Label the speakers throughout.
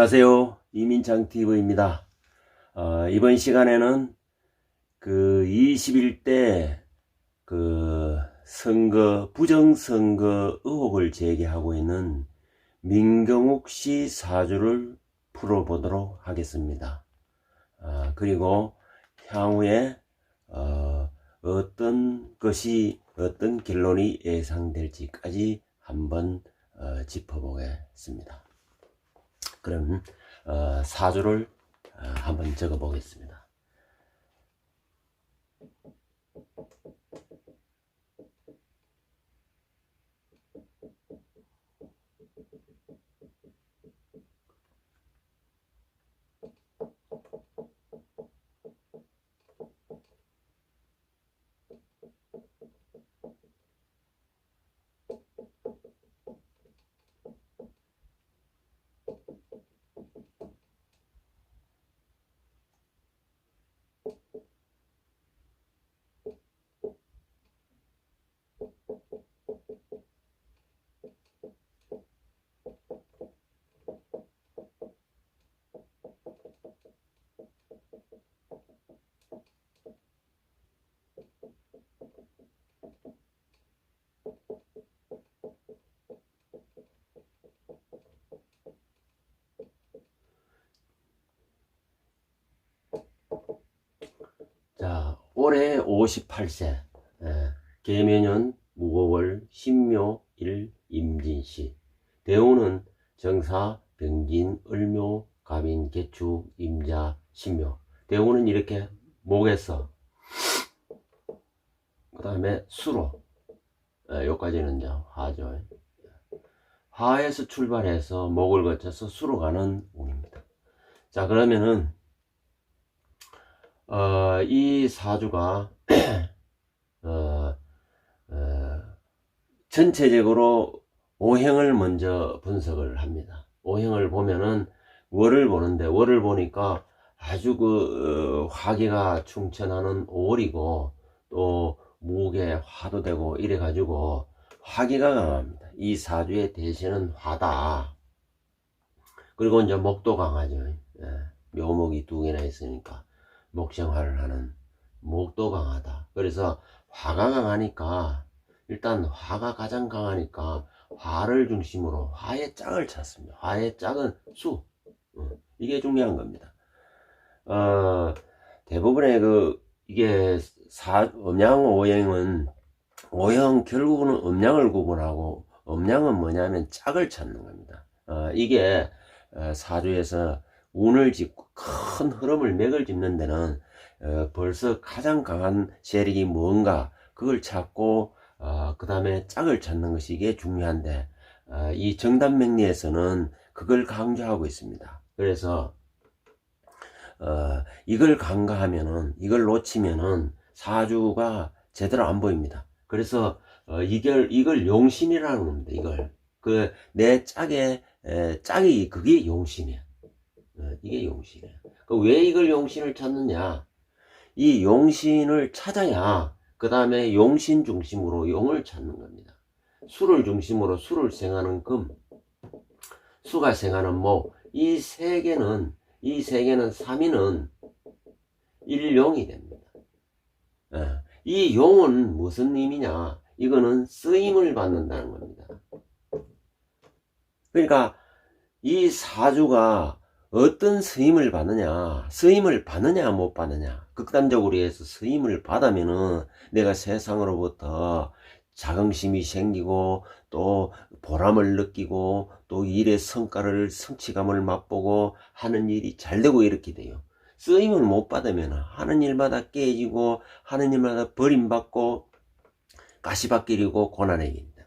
Speaker 1: 안녕하세요. 이민창 TV입니다. 어, 이번 시간에는 그 21대 그 선거, 부정선거 의혹을 제기하고 있는 민경욱 씨 사주를 풀어보도록 하겠습니다. 아, 그리고 향후에 어, 어떤 것이 어떤 결론이 예상될지까지 한번 어, 짚어보겠습니다. 그럼 어, 사주를 어, 한번 적어 보겠습니다. 자, 올해 58세, 예, 계면연 무고월 신묘 일 임진시, 대우는 정사 병진 을묘 가민 개축 임자 신묘. 대우는 이렇게 목에서 그 다음에 수로 예, 여기까지는 이제 화죠. 화에서 출발해서 목을 거쳐서 수로 가는 운입니다. 자 그러면은 어, 이 사주가 어, 어, 전체적으로 오행을 먼저 분석을 합니다. 오행을 보면은 월을 보는데 월을 보니까 아주 그 어, 화기가 충천하는 5월이고 또 무게 화도 되고 이래 가지고 화기가 강합니다. 이 사주의 대신은 화다. 그리고 이제 목도 강하죠. 예, 묘목이 두 개나 있으니까. 목생화를 하는 목도 강하다. 그래서 화가 강하니까 일단 화가 가장 강하니까 화를 중심으로 화의 짝을 찾습니다. 화의 짝은 수. 어, 이게 중요한 겁니다. 어, 대부분의 그 이게 사, 음양 오행은 오행 결국은 음양을 구분하고 음양은 뭐냐면 짝을 찾는 겁니다. 어, 이게 어, 사주에서 운을 짚고 큰 흐름을 맥을 짚는 데는 어, 벌써 가장 강한 세력이 뭔가 그걸 찾고 어, 그 다음에 짝을 찾는 것이 이게 중요한데 어, 이 정답 명리에서는 그걸 강조하고 있습니다. 그래서 어, 이걸 간과하면은 이걸 놓치면은 사주가 제대로 안 보입니다. 그래서 어, 이걸 이걸 용신이라는 겁니다. 이걸 그 내 짝의 에, 짝이 그게 용신이야. 어, 이게 용신이에요. 그왜 이걸 용신을 찾느냐? 이 용신을 찾아야 그 다음에 용신 중심으로 용을 찾는 겁니다. 수를 중심으로 수를 생하는 금, 수가 생하는 목, 이 세 개는 이 세 개는 3위는 일용이 됩니다. 예, 이 용은 무슨 의미냐? 이거는 쓰임을 받는다는 겁니다. 그러니까 이 사주가 어떤 스임을 받느냐, 스임을 받느냐, 못 받느냐. 극단적으로 해서 스임을 받으면은 내가 세상으로부터 자긍심이 생기고 또 보람을 느끼고 또 일의 성과를 성취감을 맛보고 하는 일이 잘 되고 이렇게 돼요. 쓰임을 못 받으면 하는 일마다 깨지고 하는 일마다 버림받고 가시밭길이고 고난의 길이다.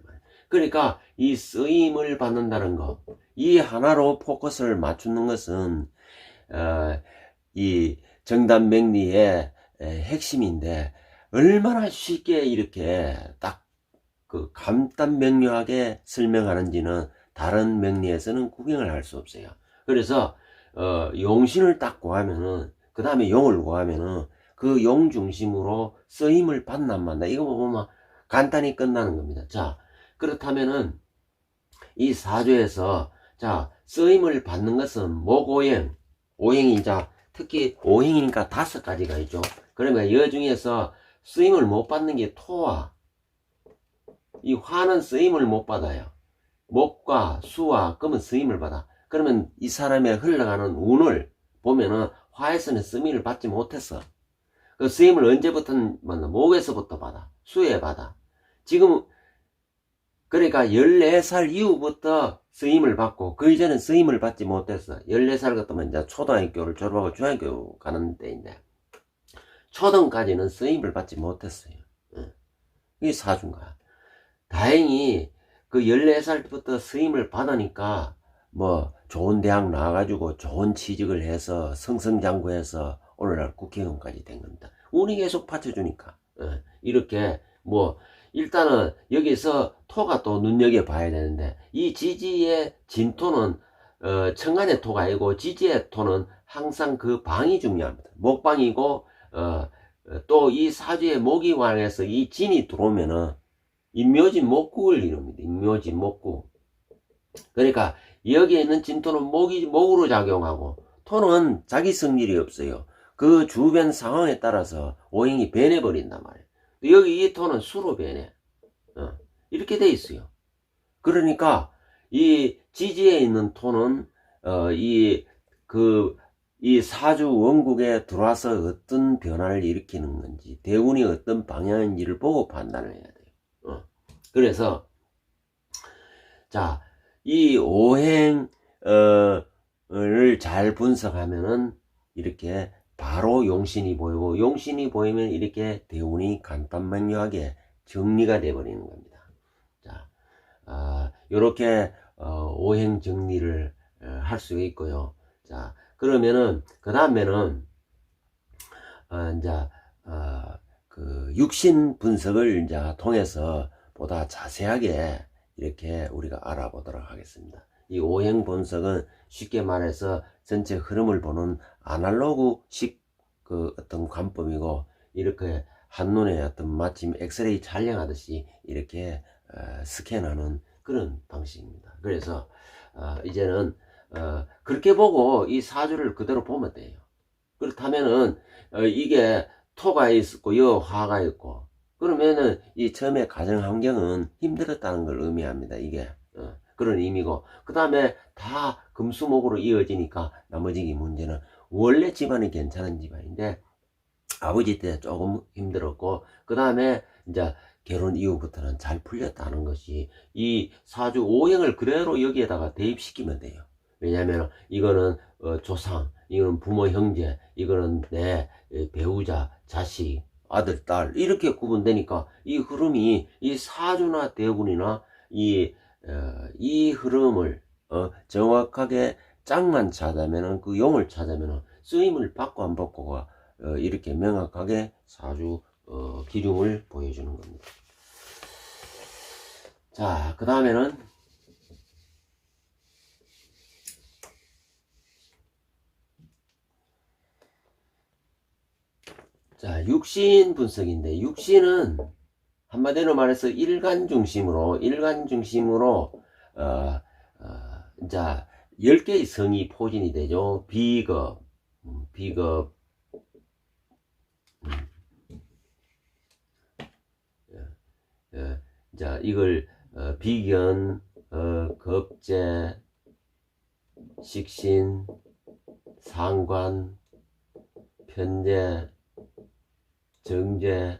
Speaker 1: 그러니까 이 쓰임을 받는다는 것, 이 하나로 포커스를 맞추는 것은 어, 이 정답 명리의 핵심인데 얼마나 쉽게 이렇게 딱그 간단 명료하게 설명하는지는 다른 명리에서는 구경을 할 수 없어요. 그래서 어, 용신을 딱 구하면은 그 다음에 용을 구하면은 그 용 중심으로 쓰임을 받나 안 받나 이거 보면 간단히 끝나는 겁니다. 자 그렇다면은 이 사주에서 자 쓰임을 받는 것은 목오행, 오행이 이제 특히 오행이니까 다섯 가지가 있죠. 그러면 여 중에서 쓰임을 못 받는 게 토와 이 화는 쓰임을 못 받아요. 목과 수와 금은 쓰임을 받아. 그러면 이 사람의 흘러가는 운을 보면은 화에서는 쓰임을 받지 못했어. 그 쓰임을 언제부터 받나? 목에서부터 받아. 수에 받아. 지금 그러니까 14살 이후부터 쓰임을 받고 그 이전엔 쓰임을 받지 못했어. 14살 같으면 이제 초등학교를 졸업하고 중학교 가는 때인데 초등까지는 쓰임을 받지 못했어요. 예. 이게 사준 거야. 다행히 그 14살부터 쓰임을 받으니까 뭐 좋은 대학 나와가지고 좋은 취직을 해서 성성장구해서 오늘날 국회의원까지 된 겁니다. 운이 계속 받쳐주니까 예. 이렇게 뭐 일단은 여기서 토가 또 눈여겨봐야 되는데 이 지지의 진토는 어, 청간의 토가 아니고 지지의 토는 항상 그 방이 중요합니다. 목방이고 어, 또 이 사주의 목이 왕해서 이 진이 들어오면은 인묘지 목구를 이룹니다. 인묘지 목구. 그러니까 여기에 있는 진토는 목이 목으로 작용하고 토는 자기 성질이 없어요. 그 주변 상황에 따라서 오행이 변해버린단 말이에요. 여기 이 토는 수로 변해. 어, 이렇게 돼 있어요. 그러니까 이 지지에 있는 토는 어, 이 그 이 사주 원국에 들어와서 어떤 변화를 일으키는 건지 대운이 어떤 방향인지를 보고 판단을 해야 돼요. 어. 그래서 자 이 오행을 잘 분석하면은 이렇게 바로 용신이 보이고 용신이 보이면 이렇게 대운이 간단명료하게 정리가 되어 버리는 겁니다. 자, 아, 요렇게 어, 오행 정리를 어, 할수 있고요. 자, 그러면은 그 다음에는 어, 이제 어, 그 육신 분석을 이제 통해서 보다 자세하게 이렇게 우리가 알아보도록 하겠습니다. 이 오행 분석은 쉽게 말해서 전체 흐름을 보는 아날로그식 그 어떤 관법이고 이렇게 한눈에 어떤 마침 엑스레이 촬영하듯이 이렇게 어, 스캔하는 그런 방식입니다. 그래서 어, 이제는 어, 그렇게 보고 이 사주를 그대로 보면 돼요. 그렇다면은 어, 이게 토가 있고 여 화가 있고 그러면은 이 처음에 가정 환경은 힘들었다는 걸 의미합니다. 이게 어, 그런 의미고 그 다음에 다 금수목으로 이어지니까 나머지 문제는 원래 집안이 괜찮은 집안인데 아버지 때 조금 힘들었고 그 다음에 이제 결혼 이후부터는 잘 풀렸다는 것이 이 사주 오행을 그대로 여기에다가 대입시키면 돼요. 왜냐하면 이거는 어, 조상, 이거는 부모 형제, 이거는 내 배우자, 자식, 아들, 딸 이렇게 구분되니까 이 흐름이 이 사주나 대군이나 이, 어, 이 흐름을 어, 정확하게 짝만 찾으면은 그 용을 찾으면은 쓰임을 받고 안 받고가 어, 이렇게 명확하게 사주 어, 기lum을 보여주는 겁니다. 자, 그 다음에는 자, 육신 분석인데 육신은 한마디로 말해서 일간 중심으로 일간 중심으로 어, 어, 이제 10개의 성이 포진이 되죠. 비겁, 음, 비겁, 예, 자, 이걸 어, 비견, 어, 겁재, 식신, 상관, 편재, 정재,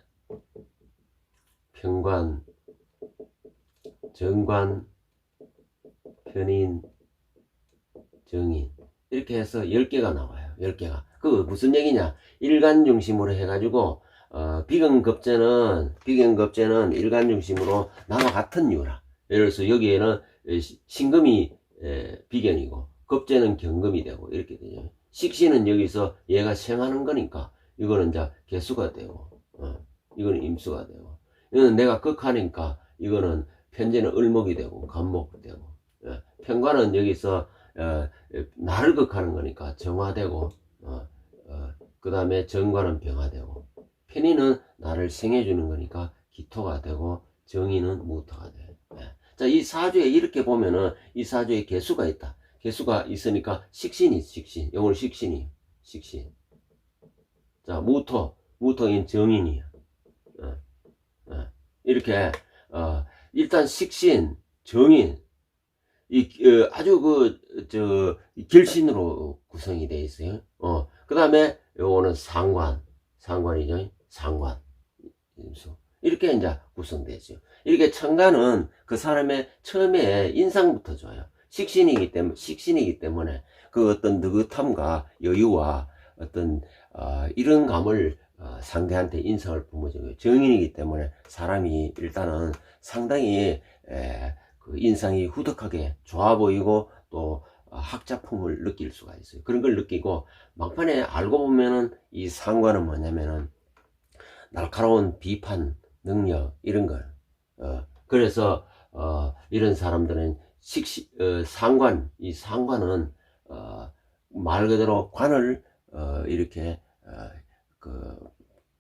Speaker 1: 평관, 정관, 편인, 정인 이렇게 해서 10개가 나와요. 10개가. 그 무슨 얘기냐? 일간 중심으로 해가지고 어, 비근급제는 비근급제는 일간 중심으로 나와 같은 이유라. 예를 들어서 여기에는 신금이 에, 비견이고 급제는 경금이 되고 이렇게 되죠. 식신은 여기서 얘가 생하는 거니까 이거는 이제 개수가 되고 어, 이거는 임수가 되고 이거는 내가 극하니까 이거는 편제는 을목이 되고 간목이 되고 예, 편관은 여기서 어, 나를 극하는 거니까 정화되고 어, 그 다음에 정관은 병화되고 편의는 나를 생해주는 거니까 기토가 되고 정의는 무토가 돼요. 네. 자, 이 사주에 이렇게 보면은 이 사주에 개수가 있다. 개수가 있으니까 식신이 식신. 요거는 식신이. 식신. 자, 무토. 무토인 정인이야. 어, 어. 이렇게, 어, 일단 식신, 정인, 이, 어, 아주 그, 저, 결신으로 구성이 되어 있어요. 어, 그 다음에 요거는 상관. 상관이죠. 상관. 이렇게 이제 구성되죠. 이렇게 천간은 그 사람의 처음에 인상부터 줘요. 식신이기 때문에, 식신이기 때문에 그 어떤 느긋함과 여유와 어떤, 어, 이런 감을 어, 상대한테 인상을 뿜어줘요. 정인이기 때문에 사람이 일단은 상당히 에, 그 인상이 후덕하게 좋아 보이고 또 어, 학자품을 느낄 수가 있어요. 그런 걸 느끼고 막판에 알고 보면은 이 상관은 뭐냐면은 날카로운 비판 능력 이런 걸 어, 그래서 어, 이런 사람들은 식시 어, 상관 이 상관은 어, 말 그대로 관을 어, 이렇게 어, 그,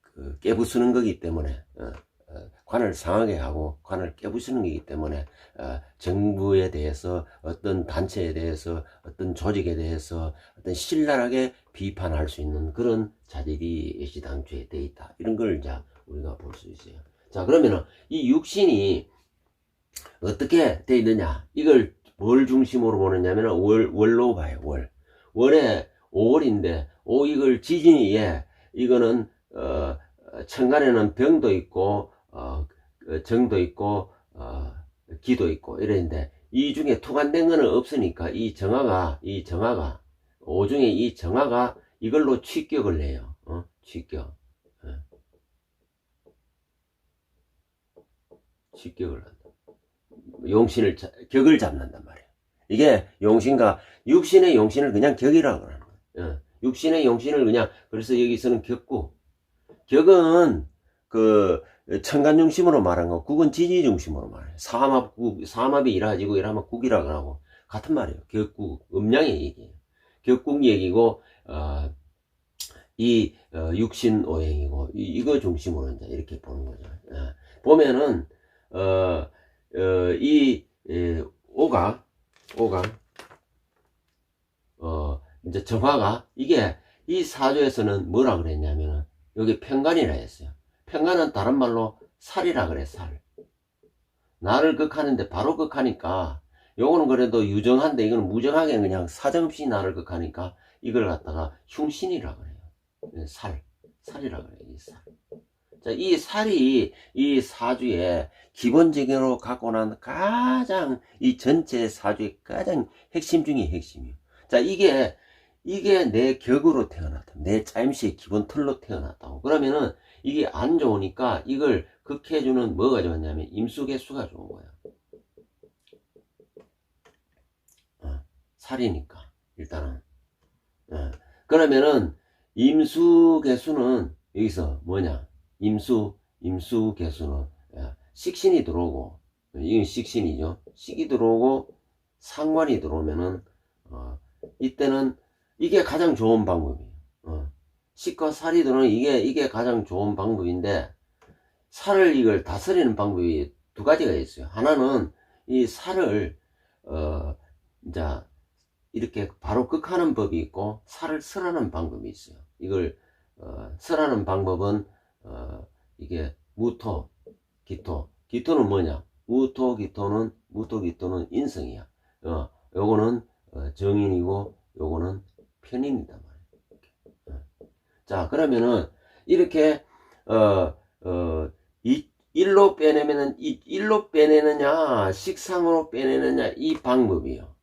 Speaker 1: 그 깨부수는 거기 때문에 어, 어, 관을 상하게 하고 관을 깨부수는 거기 때문에 어, 정부에 대해서 어떤 단체에 대해서 어떤 조직에 대해서 어떤 신랄하게 비판할 수 있는 그런 자질이 애시당초에 돼 있다. 이런 걸 이제 우리가 볼 수 있어요. 자 그러면은 이 육신이 어떻게 돼 있느냐? 이걸 뭘 중심으로 보느냐면 월 월로 봐요 월. 월에 5월인데 오 이걸 지진이 예 이거는 어 천간에는 병도 있고 어 정도 있고 어 기도 있고 이랬는데 이 중에 투간된 거는 없으니까 이 정화가 이 정화가 오 중에 이 정화가 이걸로 취격을 해요. 어? 취격. 예. 취격을 한다. 용신을 자- 격을 잡는단 말이에요. 이게 용신과 육신의 용신을 그냥 격이라고 하는 거예요. 예. 육신의 용신을 그냥 그래서 여기서는 격구 격은 그 천간 중심으로 말한 거 국은 지지 중심으로 말해요 사합 국 사합이 일하지고 일하면 국이라고 하고 같은 말이에요. 격국 음양의 얘기예요. 격국 얘기고 어, 이 어, 육신 오행이고 이, 이거 중심으로 이제 이렇게 보는 거죠. 예. 보면은 어, 어, 이 예, 오가 오가 어 이제 정화가 이게 이 사조에서는 뭐라 그랬냐면은 여기 평간이라 했어요. 평간은 다른 말로 살이라 그래 살. 나를 극하는데 바로 극하니까 요거는 그래도 유정한데 이거는 무정하게 그냥 사정없이 나를 극하니까 이걸 갖다가 흉신이라 그래요. 예, 살 살이라 그래요 이 살. 자, 이 살이 이 사주에 기본적으로 갖고 난 가장 이 전체 사주의 가장 핵심 중의 핵심이에요. 자, 이게 이게 내 격으로 태어났다. 내 짜임새의 기본 틀로 태어났다고. 그러면은 이게 안 좋으니까 이걸 극해주는 뭐가 좋았냐면 임수개수가 좋은 거야. 어, 살이니까 일단은. 어, 그러면은 임수개수는 여기서 뭐냐? 임수 임수개수는 야, 식신이 들어오고 이건 식신이죠. 식이 들어오고 상관이 들어오면은 어, 이때는 이게 가장 좋은 방법이에요. 어. 식과 살이 들어오는 이게 이게 가장 좋은 방법인데 살을 이걸 다스리는 방법이 두 가지가 있어요. 하나는 이 살을 어 이제 이렇게 바로 극하는 법이 있고 살을 설하는 방법이 있어요. 이걸 어, 설하는 방법은 어, 이게 무토, 기토. 기토는 뭐냐? 무토, 기토는 무토, 기토는 인성이야. 어, 요거는 어, 정인이고 요거는 어. 자, 그러면은 이렇게 어, 어, 이 일로 빼내면은 이 일로 빼내느냐, 식상으로 빼내느냐 이 방법이요.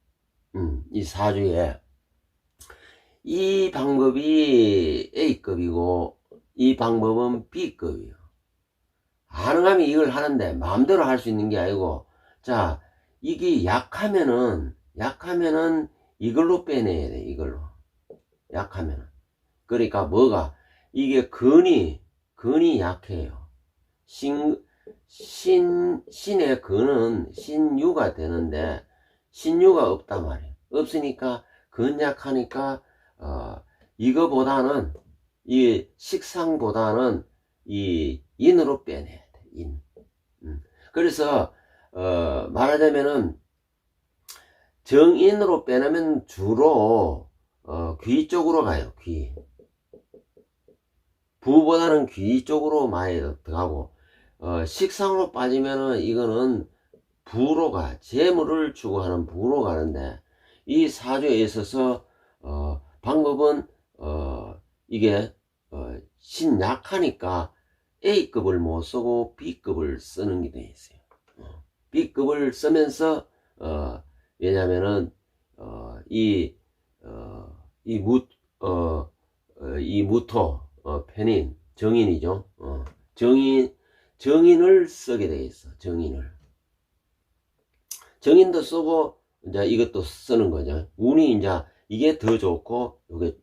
Speaker 1: 음, 이 사주에 이 방법이 A급이고 이 방법은 B급이요. 가능하면 이걸 하는데 마음대로 할 수 있는 게 아니고 자 이게 약하면은 약하면은 이걸로 빼내야 돼 이걸로 약하면은 그러니까 뭐가 이게 근이 근이 약해요 신, 신 신의 근은 신유가 되는데 신유가 없단 말이에요 없으니까 근약하니까 어 이거보다는 이 식상보다는 이 인으로 빼내야 돼 인. 음. 그래서 어 말하자면은 정인으로 빼내면 주로 어, 귀 쪽으로 가요. 귀. 부보다는 귀 쪽으로 많이 들어가고 어, 식상으로 빠지면은 이거는 부로 가. 재물을 추구하는 부로 가는데 이 사주에 있어서 어, 방법은 어, 이게 어, 신약하니까 A급을 못 쓰고 B급을 쓰는 게 돼 있어요. 어, B급을 쓰면서 어, 왜냐면은 어, 이, 어, 이 무, 어, 어, 이 무토, 어, 편인, 정인이죠. 어, 정인, 정인을 쓰게 돼 있어. 정인을. 정인도 쓰고 이제 이것도 쓰는 거죠. 운이 이제 이게 더 좋고 이게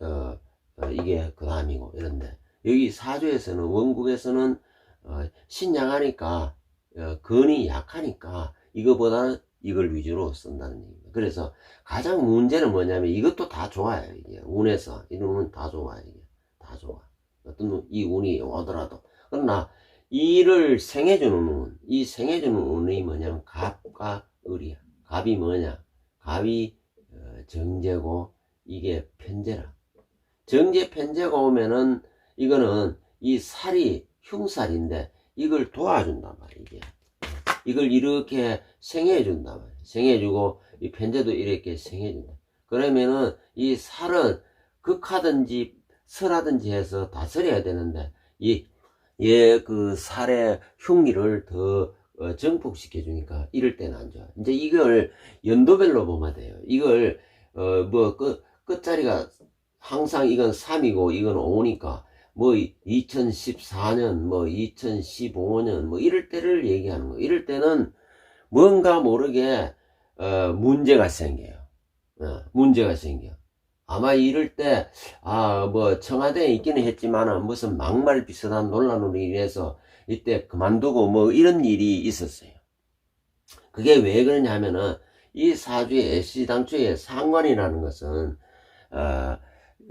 Speaker 1: 어, 어, 이게 그 다음이고 이런데 여기 사주에서는 원국에서는 어, 신약하니까 어, 근이 약하니까 이거보다는 이걸 위주로 쓴다는 얘기입니다. 그래서 가장 문제는 뭐냐면 이것도 다 좋아요. 이게 운에서 이런 운은 다 좋아요. 이게 다 좋아. 어떤 운- 이 운이 오더라도 그러나 이를 생해주는 운, 이 생해주는 운이 뭐냐면 갑과 을이야. 갑이 뭐냐? 갑이 어, 정제고 이게 편제라. 정제 편제가 오면은 이거는 이 살이 흉살인데 이걸 도와준단 말이야. 이걸 이렇게 생해 준단 말이야. 생해 주고 이 편제도 이렇게 생해 준다. 그러면은 이 살은 극하든지 설하든지 해서 다스려야 되는데 이얘그 살의 흉기를 더 어, 정복시켜 주니까 이럴 때는 안 좋아. 이제 이걸 연도별로 보면 돼요. 이걸 어 뭐 끝 끝자리가 항상 이건 3이고 이건 5니까 뭐 2014년 뭐 2015년 뭐 이럴 때를 얘기하는 거. 이럴 때는 뭔가 모르게 어, 문제가 생겨요. 어, 문제가 생겨. 아마 이럴 때, 아, 뭐, 청와대에 있기는 했지만, 무슨 막말 비슷한 논란으로 인해서 이때 그만두고 뭐 이런 일이 있었어요. 그게 왜 그러냐면은, 이 사주의 애시 당초의 상관이라는 것은, 어,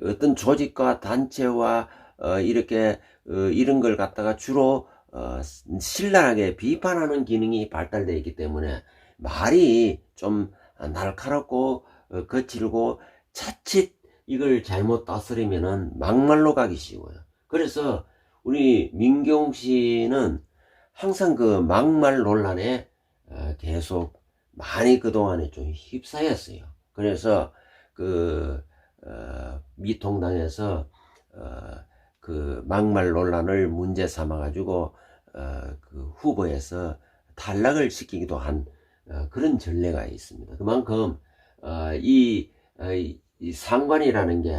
Speaker 1: 어떤 조직과 단체와, 어, 이렇게, 어, 이런 걸 갖다가 주로, 어, 신랄하게 비판하는 기능이 발달되어 있기 때문에, 말이 좀 날카롭고, 어, 거칠고, 자칫 이걸 잘못 다스리면은 막말로 가기 쉬워요. 그래서 우리 민경 씨는 항상 그 막말 논란에 어, 계속 많이 그동안에 좀 휩싸였어요. 그래서 그 어, 미통당에서 어, 그 막말 논란을 문제 삼아 가지고 어, 그 후보에서 탈락을 시키기도 한 어, 그런 전례가 있습니다. 그만큼 어, 이, 어, 이- 이 상관이라는 게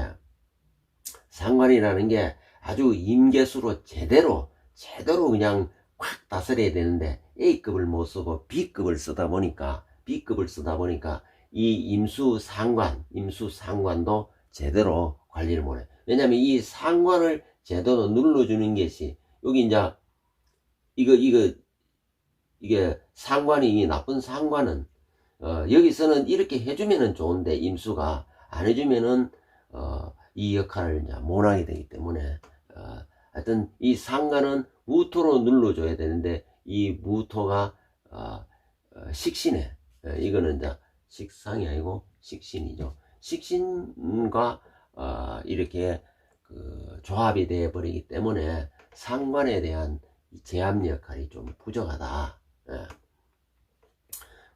Speaker 1: 상관이라는 게 아주 임계수로 제대로 제대로 그냥 콱 다스려야 되는데 A급을 못 쓰고 B급을 쓰다 보니까 B급을 쓰다 보니까 이 임수 상관 임수 상관도 제대로 관리를 못해. 왜냐면 이 상관을 제대로 눌러주는 것이 여기 이제 이거 이거 이게 상관이 이 나쁜 상관은 어, 여기서는 이렇게 해주면은 좋은데 임수가 안 해주면은 어, 이 역할을 이제 못하게 되기 때문에 어, 하여튼 이 상관은 무토로 눌러줘야 되는데 이 무토가 어, 어, 식신에 어, 이거는 이제 식상이 아니고 식신이죠. 식신과 어, 이렇게 그 조합이 되어 버리기 때문에 상관에 대한 이 제압 역할이 좀 부족하다. 예.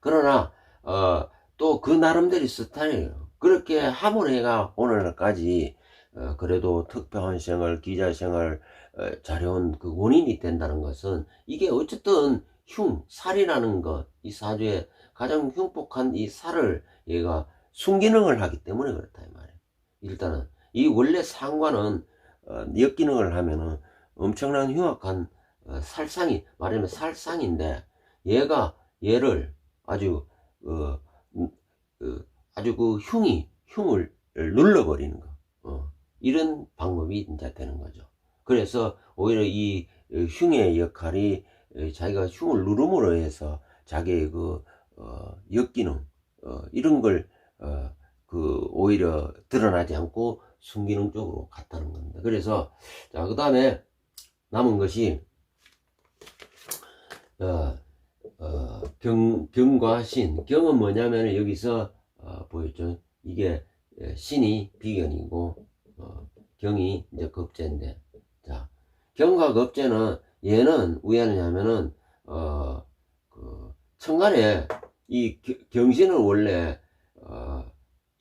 Speaker 1: 그러나 어, 또 그 나름대로 스타일이에요. 그렇게 해가 오늘까지 어, 그래도 특별한 생활, 기자 생활 어, 잘해온 그 원인이 된다는 것은 이게 어쨌든 흉, 살이라는 것, 이 사주에 가장 흉폭한 이 살을 얘가 순기능을 하기 때문에 그렇다 이 말이에요. 일단은 이 원래 상관은 어, 역기능을 하면은 엄청난 흉악한 어, 살상이 말하면 살상인데 얘가 얘를 아주 어, 음, 어, 아주 그 흉이 흉을 눌러버리는 거 어, 이런 방법이 이제 되는 거죠. 그래서 오히려 이 어, 흉의 역할이 어, 자기가 흉을 누름으로 해서 자기의 그 어, 역기능 어, 이런 걸 어, 그 오히려 드러나지 않고 순기능 쪽으로 갔다는 겁니다. 그래서 자 그 다음에 남은 것이 어, 어, 경, 경과 신. 경은 뭐냐면 여기서 어, 보였죠. 이게 예, 신이 비견이고 어, 경이 이제 겁재인데 자 경과 겁재는 얘는 왜 하느냐면은 어, 그 천간에 이 겨- 경신은 원래 어,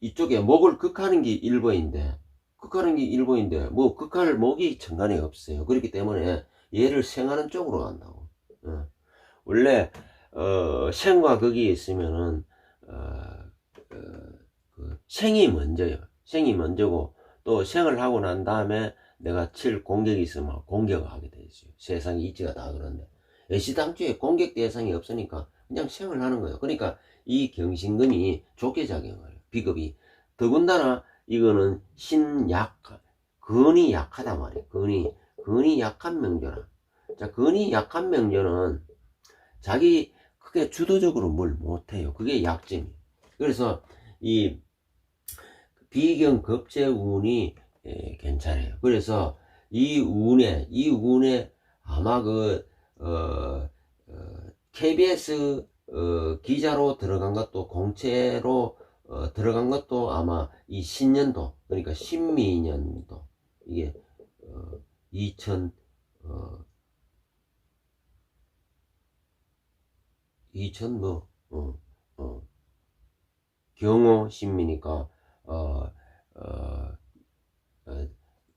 Speaker 1: 이쪽에 목을 극하는 게 1번인데 극하는 게 1번인데 뭐 극할 목이 천간에 없어요. 그렇기 때문에 얘를 생하는 쪽으로 간다고. 어. 원래 어, 생과 극이 있으면은 어, 어, 그 생이 먼저요. 생이 먼저고 또 생을 하고 난 다음에 내가 칠 공격이 있으면 공격을 하게 돼 있어요. 세상이 이치가 다 그런데 애시당초에 공격 대상이 없으니까 그냥 생을 하는 거예요. 그러니까 이 경신금이 좋게 작용해요. 비급이 더군다나 이거는 신약 근이 약하다 말이에요. 근이 근이 약한 명조라. 자 근이 약한 명조는 자기 크게 주도적으로 뭘 못해요. 그게 약점이에요. 그래서 이 비경 겁재 운이 예, 괜찮아요. 그래서 이 운에 이 운에 아마 그 어, 어, KBS 어, 기자로 들어간 것도 공채로 어, 들어간 것도 아마 이 신년도 그러니까 신미년도 이게 어, 2000 어, 2000 뭐, 어, 어, 경호 신미니까, 어, 어, 어,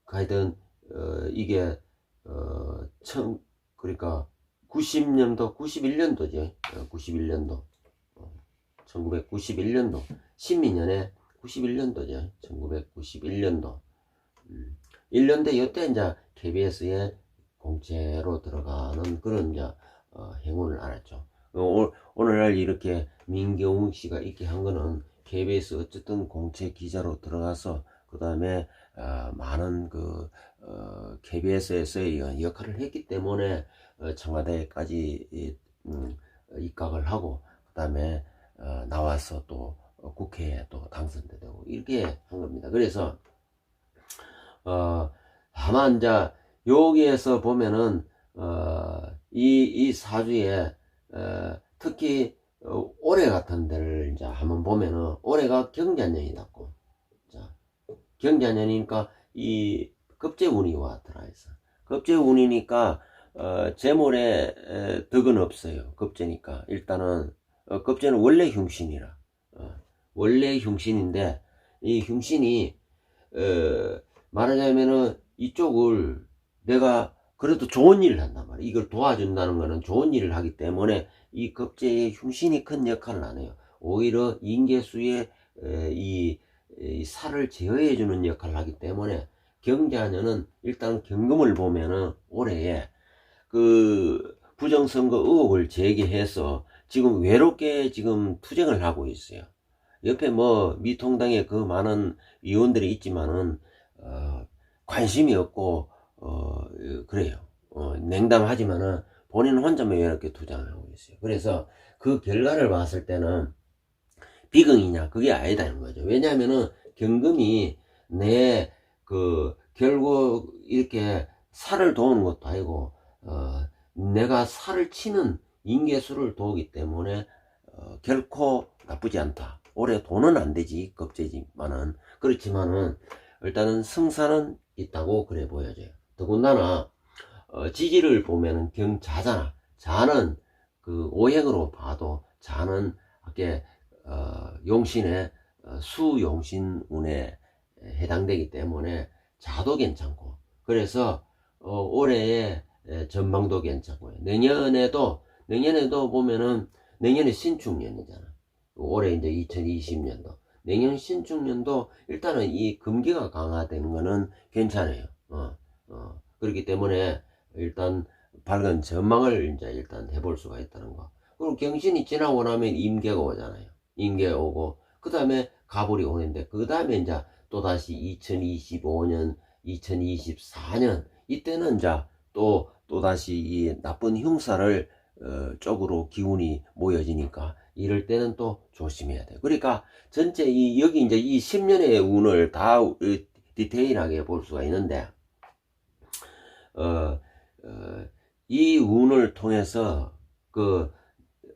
Speaker 1: 하여튼, 어, 이게, 어, 천, 그러니까, 90년도, 91년도죠. 91년도. 1991년도. 신미년에 91년도죠. 1991년도. 음, 1년 대 이때 이제 KBS에 공채로 들어가는 그런 이제, 어, 행운을 알았죠. 어, 오- 오늘날 이렇게 민경웅 씨가 있게 한 거는 KBS 어쨌든 공채 기자로 들어가서 그 다음에 많은 그 어, KBS에서의 역할을 했기 때문에 어, 청와대까지 이, 음, 입각을 하고 그 다음에 어, 나와서 또 어, 국회에 또 당선도 되고 이렇게 한 겁니다. 그래서 어, 다만 이제 여기에서 보면은 어, 이, 이 사주에 어, 특히 어, 올해 같은 데를 이제 한번 보면은 올해가 경자년이다고 자 경자년이니까 이 급제운이 와 들어 있어. 급제운이니까 어, 재물에 에, 덕은 없어요. 급제니까. 일단은 어, 급제는 원래 흉신이라 어, 원래 흉신인데 이 흉신이 어, 말하자면은 이쪽을 내가 그래도 좋은 일을 한단 말이야. 이걸 도와준다는 거는 좋은 일을 하기 때문에 이 급제의 흉신이 큰 역할을 안 해요. 오히려 인계수의 에, 이, 이 살을 제어해 주는 역할을 하기 때문에 경자녀는 일단 경금을 보면은 올해에 그 부정선거 의혹을 제기해서 지금 외롭게 지금 투쟁을 하고 있어요. 옆에 뭐 미통당에 그 많은 의원들이 있지만은 어, 관심이 없고 어, 그래요. 어, 냉담하지만은 본인 혼자만 이렇게 투쟁을 하고 있어요. 그래서 그 결과를 봤을 때는 비극이냐 그게 아니다는 거죠. 왜냐하면은 경금이 내 그 결국 이렇게 살을 도우는 것도 아니고 어, 내가 살을 치는 인계수를 도우기 때문에 어, 결코 나쁘지 않다. 올해 돈은 안 되지 겁재지만은 그렇지만은 일단은 승산은 있다고 그래 보여져요. 더군다나 어, 지지를 보면은 경자잖아. 자는 그 오행으로 봐도 자는 이렇게 어, 용신의 어, 수용신운에 해당되기 때문에 자도 괜찮고 그래서 어, 올해의 에, 전망도 괜찮고요. 내년에도 내년에도 보면은 내년에 신축년이잖아. 올해 이제 2020년도 내년 신축년도 일단은 이 금기가 강화되는 거는 괜찮아요. 어, 어, 그렇기 때문에 일단 밝은 전망을 이제 일단 해볼 수가 있다는 거. 그리고 경신이 지나고 나면 임계가 오잖아요. 임계가 오고 그 다음에 가불이 오는데 그 다음에 이제 또 다시 2025년, 2024년 이때는 이제 또 또 다시 이 나쁜 흉사를 어, 쪽으로 기운이 모여지니까 이럴 때는 또 조심해야 돼요. 그러니까 전체 이 여기 이제 이 10년의 운을 다 어, 디테일하게 볼 수가 있는데 어, 어, 이 운을 통해서 그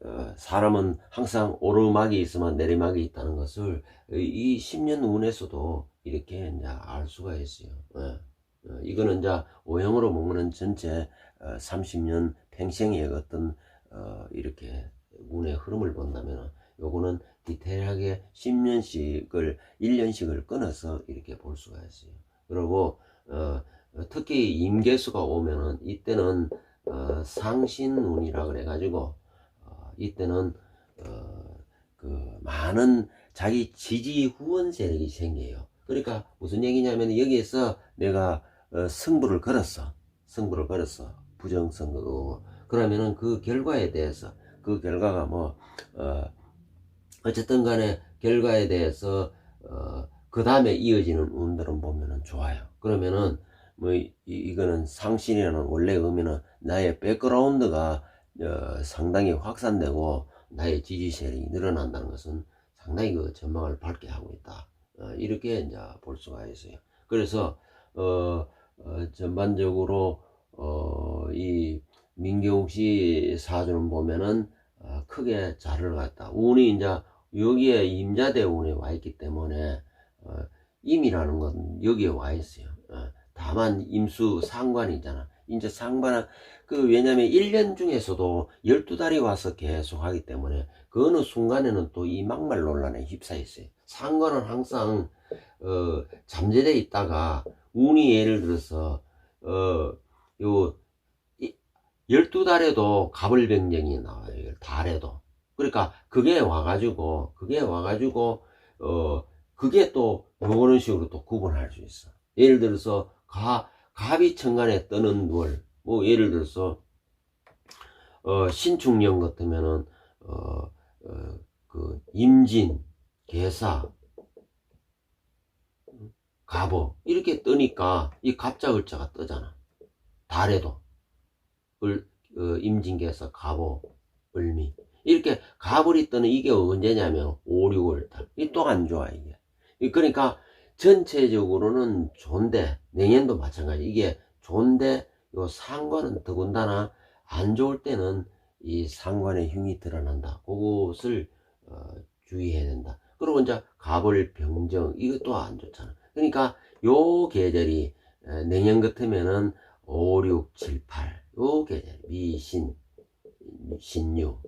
Speaker 1: 어, 사람은 항상 오르막이 있으면 내리막이 있다는 것을 이 10년 운에서도 이렇게 이제 알 수가 있어요. 예. 어, 이거는 이제 오형으로 먹는 전체 어, 30년 평생의 어떤 어, 이렇게 운의 흐름을 본다면 요거는 디테일하게 10년씩을 1년씩을 끊어서 이렇게 볼 수가 있어요. 그리고 어, 특히 임계수가 오면은 이때는 어, 상신운이라 그래 가지고 어, 이때는 어, 그 많은 자기 지지 후원 세력이 생겨요. 그러니까 무슨 얘기냐면 여기에서 내가 어, 승부를 걸었어. 승부를 걸었어. 부정선거. 그러면은 그 결과에 대해서 그 결과가 뭐 어, 어쨌든 간에 결과에 대해서 어, 그 다음에 이어지는 운들은 보면은 좋아요. 그러면은 뭐 이, 이거는 상신이라는 원래 의미는 나의 백그라운드가 어, 상당히 확산되고 나의 지지 세력이 늘어난다는 것은 상당히 그 전망을 밝게 하고 있다. 어, 이렇게 이제 볼 수가 있어요. 그래서 어, 어, 전반적으로 어, 이 민경욱 씨 사주는 보면은 어, 크게 잘을 갔다. 운이 이제 여기에 임자대 운에 와 있기 때문에 어, 임이라는 건 여기에 와 있어요. 어, 다만 임수 상관이잖아. 이제 상관은 그 왜냐면 1년 중에서도 12달이 와서 계속 하기 때문에 그 어느 순간에는 또 이 막말 논란에 휩싸여 있어요. 상관은 항상 어, 잠재돼 있다가 운이 예를 들어서 어 요 12달에도 갑을 병정이 나와요. 달에도. 그러니까 그게 와가지고 그게 와가지고 어 그게 또 요런 식으로 또 구분할 수 있어. 예를 들어서 가 갑이 천간에 뜨는 월, 뭐 예를 들어서 어 신축년 같으면은 어그 임진, 개사, 갑오 이렇게 뜨니까 이 갑자 을자가 뜨잖아. 달에도 을, 어, 임진개사, 갑오, 을미 이렇게 가불이 뜨는 이게 언제냐면 5, 6월 달. 이 또 안 좋아 이게. 이 그러니까 전체적으로는 좋은데 내년도 마찬가지. 이게 좋은데 요 상관은 더군다나 안 좋을 때는 이 상관의 흉이 드러난다. 그것을 어, 주의해야 된다. 그리고 이제 갑을 병정 이것도 안 좋잖아. 그러니까 요 계절이 에, 내년 같으면은 5, 6, 7, 8. 요 계절 미신, 신유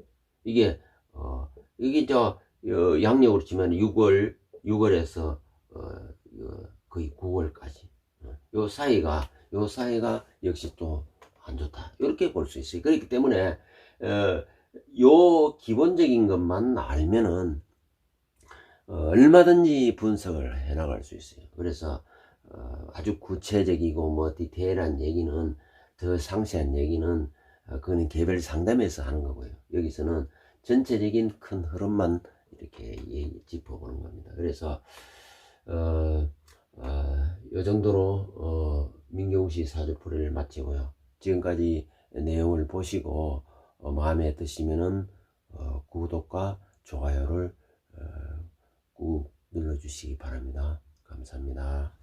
Speaker 1: 이게 어 이게 저 어, 양력으로 치면 6월 6월에서 어, 어, 거의 9월까지 요 사이가 요 사이가 역시 또 안 좋다 이렇게 볼 수 있어요. 그렇기 때문에 어, 요 기본적인 것만 알면은 어, 얼마든지 분석을 해 나갈 수 있어요. 그래서 어, 아주 구체적이고 뭐 디테일한 얘기는 더 상세한 얘기는 어, 그거는 개별 상담에서 하는 거고요. 여기서는 전체적인 큰 흐름만 이렇게 짚어보는 겁니다. 그래서 어, 어, 이 정도로 어, 민경우 씨 사주풀이를 마치고요. 지금까지 내용을 보시고 어, 마음에 드시면은 어, 구독과 좋아요를 어, 꾹 눌러주시기 바랍니다. 감사합니다.